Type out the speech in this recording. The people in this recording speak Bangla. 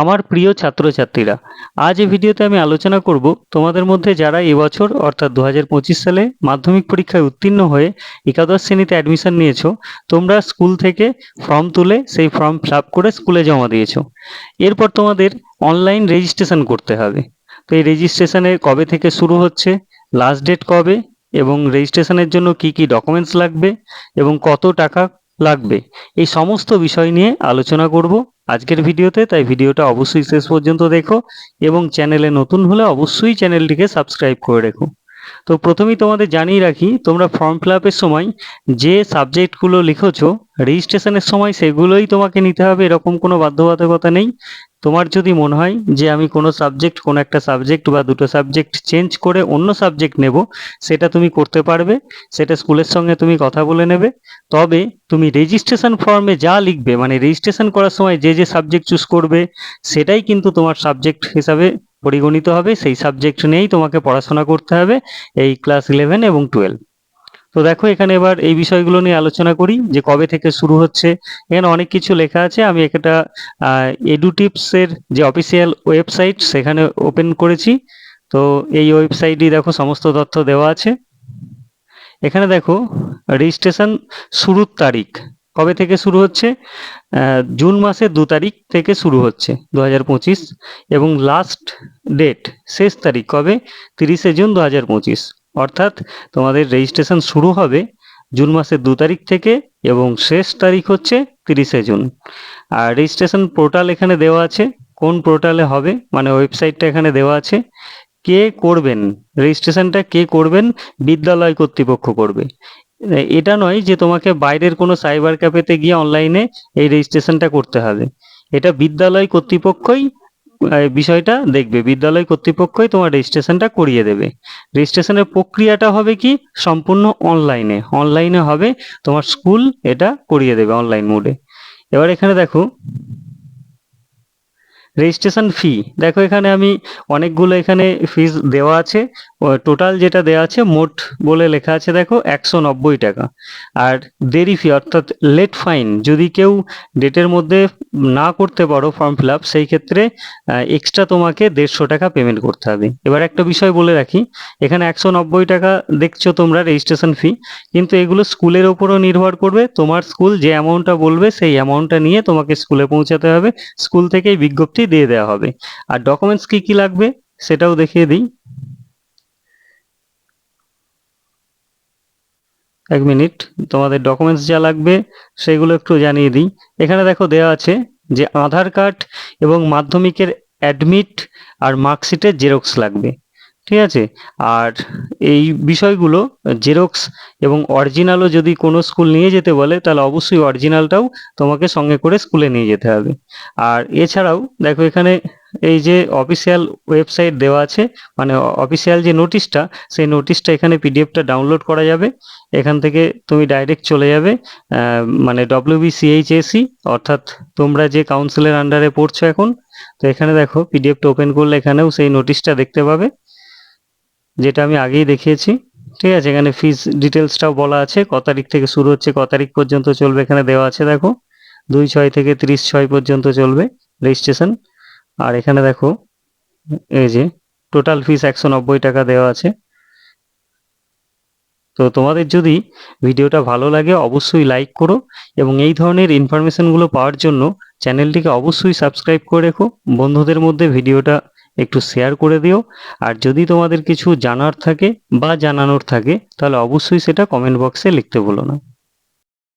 আমার প্রিয় ছাত্রছাত্রীরা, আজ এই ভিডিওতে আমি আলোচনা করব তোমাদের মধ্যে যারা এবছর অর্থাৎ দু হাজার পঁচিশ সালে মাধ্যমিক পরীক্ষায় উত্তীর্ণ হয়ে একাদশ শ্রেণীতে অ্যাডমিশন নিয়েছো, তোমরা স্কুল থেকে ফর্ম তুলে সেই ফর্ম ফিল করে স্কুলে জমা দিয়েছ। এরপর তোমাদের অনলাইন রেজিস্ট্রেশন করতে হবে। তো এই রেজিস্ট্রেশনে কবে থেকে শুরু হচ্ছে লাস্ট ডেট কবে, এবং রেজিস্ট্রেশনের জন্য কি কি ডকুমেন্টস লাগবে, এবং কত টাকা লাগবে। এই সমস্ত বিষয় নিয়ে আলোচনা করব আজকের ভিডিওতে, তাই ভিডিওটা অবশ্যই শেষ পর্যন্ত দেখো এবং চ্যানেলে নতুন হলে অবশ্যই চ্যানেলটিকে সাবস্ক্রাইব করে রেখো। তো প্রথমেই তোমাদের জানিয়ে রাখি, তোমরা ফর্ম ফিল সময় যে সাবজেক্টগুলো লিখেছো রেজিস্ট্রেশনের সময় সেগুলোই তোমাকে নিতে হবে, এরকম কোনো বাধ্যবাধকতা নেই। তোমার যদি মনে হয় যে আমি কোনো সাবজেক্ট কোনো একটা সাবজেক্ট বা দুটো সাবজেক্ট চেঞ্জ করে অন্য সাবজেক্ট নেব, সেটা তুমি করতে পারবে, সেটা স্কুলের সঙ্গে তুমি কথা বলে নেবে। তবে তুমি রেজিস্ট্রেশন ফর্মে যা লিখবে মানে রেজিস্ট্রেশন করার সময় যে যে সাবজেক্ট চুজ করবে, সেটাই কিন্তু তোমার সাবজেক্ট হিসাবে পরিগণিত হবে, সেই সাবজেক্ট নিয়েই তোমাকে পড়াশোনা করতে হবে এই ক্লাস ইলেভেন এবং টুয়েলভ তো দেখো, এখানে এবার এই বিষয়গুলো নিয়ে আলোচনা করি, যে কবে থেকে শুরু হচ্ছে। এখানে অনেক কিছু লেখা আছে, আমি একটা এডুটিপসের যে অফিসিয়াল ওয়েবসাইট সেখানে ওপেন করেছি। তো এই ওয়েবসাইটই দেখো, সমস্ত তথ্য দেওয়া আছে। এখানে দেখো রেজিস্ট্রেশন শুরুর তারিখ। কবে থেকে শুরু হচ্ছে? জুন মাসের দু তারিখ থেকে শুরু হচ্ছে দু হাজার পঁচিশ। এবং লাস্ট ডেট শেষ তারিখ কবে? তিরিশে জুন দু হাজার পঁচিশ। অর্থাৎ তোমাদের রেজিস্ট্রেশন শুরু হবে জুন মাসের দু তারিখ থেকে এবং শেষ তারিখ হচ্ছে তিরিশে জুন। আর রেজিস্ট্রেশন পোর্টাল এখানে দেওয়া আছে। কোন পোর্টালে হবে? মানে ওয়েবসাইটটা এখানে দেওয়া আছে। কে করবেন? রেজিস্ট্রেশনটা কে করবেন? বিদ্যালয় কর্তৃপক্ষ করবে। এটা নয় যে তোমাকে বাইরের কোনো সাইবার ক্যাফেতে গিয়ে অনলাইনে এই রেজিস্ট্রেশনটা করতে হবে। এটা বিদ্যালয় কর্তৃপক্ষই বিষয়টা দেখবে। বিদ্যালয় কর্তৃপক্ষই তোমার রেজিস্ট্রেশনটা করিয়ে দেবে। রেজিস্ট্রেশনের প্রক্রিয়াটা হবে কি? সম্পূর্ণ অনলাইনে অনলাইনে হবে তোমার স্কুল এটা করিয়ে দেবে অনলাইন মোডে এবার এখানে দেখো রেজিস্ট্রেশন ফি দেখো এখানে আমি অনেকগুলো এখানে ফিস দেওয়া আছে। টোটাল যেটা দেওয়া আছে মোট বলে লেখা আছে দেখো একশো নব্বই টাকা। আর দেরি ফি অর্থাৎ লেট ফাইন যদি কেউ ডেটের মধ্যে না করতে পারো ফর্ম ফিল আপ সেই ক্ষেত্রে এক্সট্রা তোমাকে দেড়শো টাকা পেমেন্ট করতে হবে। এবার একটা বিষয় বলে রাখি, এখানে একশো নব্বই টাকা দেখছ তোমরা রেজিস্ট্রেশন ফি কিন্তু এগুলো স্কুলের ওপরও নির্ভর করবে। তোমার স্কুল যে অ্যামাউন্টটা বলবে, সেই অ্যামাউন্টটা নিয়ে তোমাকে স্কুলে পৌঁছাতে হবে। স্কুল থেকেই বিজ্ঞপ্তি দিয়ে দেওয়া হবে। আর ডকুমেন্টস কি কি লাগবে সেটাও দেখিয়ে দিই। এক মিনিট, তোমাদের ডকুমেন্টস যা লাগবে সেগুলো একটু জানিয়ে দিই। এখানে দেখো দেওয়া আছে যে আধার কার্ড এবং মাধ্যমিকের অ্যাডমিট আর মার্কশিটের জেরক্স লাগবে। ঠিক আছে? আর এই বিষয়গুলো জেরক্স এবং অরিজিনালও যদি কোনো স্কুল নিয়ে যেতে বলে, তাহলে অবশ্যই অরিজিনালটাও তোমাকে সঙ্গে করে স্কুলে নিয়ে যেতে হবে। আর এছাড়াও দেখো এখানে এই যে অফিসিয়াল ওয়েবসাইট দেওয়া আছে মানে অফিসিয়াল যে নোটিশটা সেই নোটিশটা এখানে পিডিএফটা ডাউনলোড করা যাবে। এখান থেকে তুমি ডাইরেক্ট চলে যাবে মানে ডব্লিউবিসিএইচএসি অর্থাৎ তোমরা যে কাউন্সিলের আন্ডারে পড়ছো এখন, তো এখানে দেখো পিডিএফটা ওপেন করলে এখানেও সেই নোটিশটা দেখতে পাবে। যেটা আমি আগেই দেখিয়েছি, ঠিক আছে? এখানে ফিস ডিটেলসটাও বলা আছে, ক তারিখ থেকে শুরু হচ্ছে, ক তারিখ পর্যন্ত চলবে এখানে দেওয়া আছে, দেখো। দুই ছয় থেকে ত্রিশ ছয় পর্যন্ত চলবে রেজিস্ট্রেশন আর এখানে দেখো, এই যে টোটাল ফিস একশো নব্বই টাকা দেওয়া আছে। তো তোমাদের যদি ভিডিওটা ভালো লাগে, অবশ্যই লাইক করো এবং এই ধরনের ইনফরমেশনগুলো পাওয়ার জন্য চ্যানেলটিকে অবশ্যই সাবস্ক্রাইব করে রেখো। বন্ধুদের মধ্যে ভিডিওটা একটু শেয়ার করে দিও। আর যদি তোমাদের কিছু জানার থাকে বা জানানোর থাকে, তাহলে অবশ্যই সেটা কমেন্ট বক্সে লিখতে বলো না।